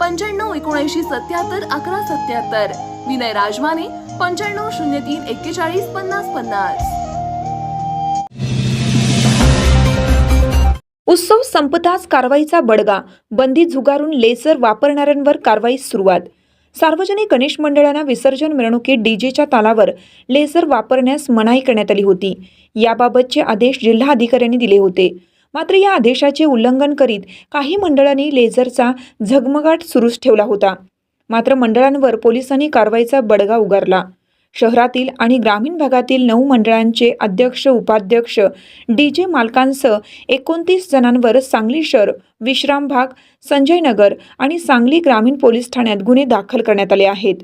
पंच्याण्णव एकोणऐंशी सत्याहत्तर अकरा सत्याहत्तर. विनय राजमाने पंच्याण्णव शून्य तीन एक्केचाळीस पन्नास पन्नास. उत्सव संपताच कारवाईचा बडगा. बंदी झुगारून लेसर वापरणाऱ्यांवर कारवाई सुरुवात. सार्वजनिक गणेश मंडळांना विसर्जन मिरवणुकीत डीजेच्या तालावर लेसर वापरण्यास मनाई करण्यात आली होती. याबाबतचे आदेश जिल्हा अधिकाऱ्यांनी दिले होते. मात्र या आदेशाचे उल्लंघन करीत काही मंडळांनी लेझरचा झगमगाट सुरूच ठेवला होता. मात्र मंडळांवर पोलिसांनी कारवाईचा बडगा उगारला. शहरातील आणि ग्रामीण भागातील नऊ मंडळांचे अध्यक्ष उपाध्यक्ष डी जे मालकांसह एकोणतीस जणांवर सांगली शहर विश्राम भाग संजय नगर आणि सांगली ग्रामीण पोलीस ठाण्यात गुन्हे दाखल करण्यात आले आहेत.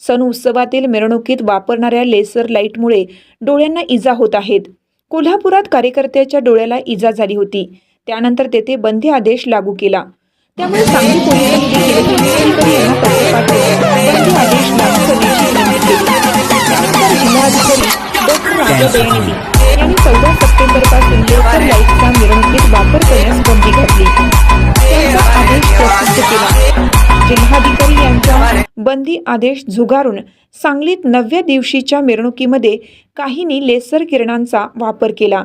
सण उत्सवातील मिरवणुकीत वापरणाऱ्या लेसर लाईटमुळे डोळ्यांना इजा होत आहेत. कोल्हापुरात कार्यकर्त्याच्या डोळ्याला इजा झाली होती. त्यानंतर तेथे बंदी आदेश लागू केला. त्यामुळे सांगली पोलिसांनी जिल्हाधिकारी यांना पत्र बंदी आदेश लागू करण्याची विनंती. केली त्यानंतर जिल्हाधिकारी डॉक्टर राजा बंदी आदेश झुगारून सांगलीत नवव्या दिवशीच्या मिरवणुकीमध्ये काहींनी लेसर किरणांचा वापर केला.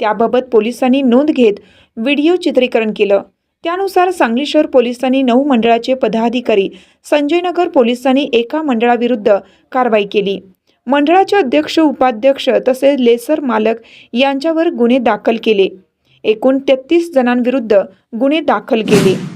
त्याबाबत पोलिसांनी नोंद घेत व्हिडिओ चित्रीकरण केलं. त्यानुसार सांगली शहर पोलिसांनी नऊ मंडळाचे पदाधिकारी संजयनगर पोलिसांनी एका मंडळाविरुद्ध कारवाई केली. मंडळाचे अध्यक्ष उपाध्यक्ष तसेच लेसर मालक यांच्यावर गुन्हे दाखल केले. एकूण तेहतीस जणांविरुद्ध गुन्हे दाखल केले.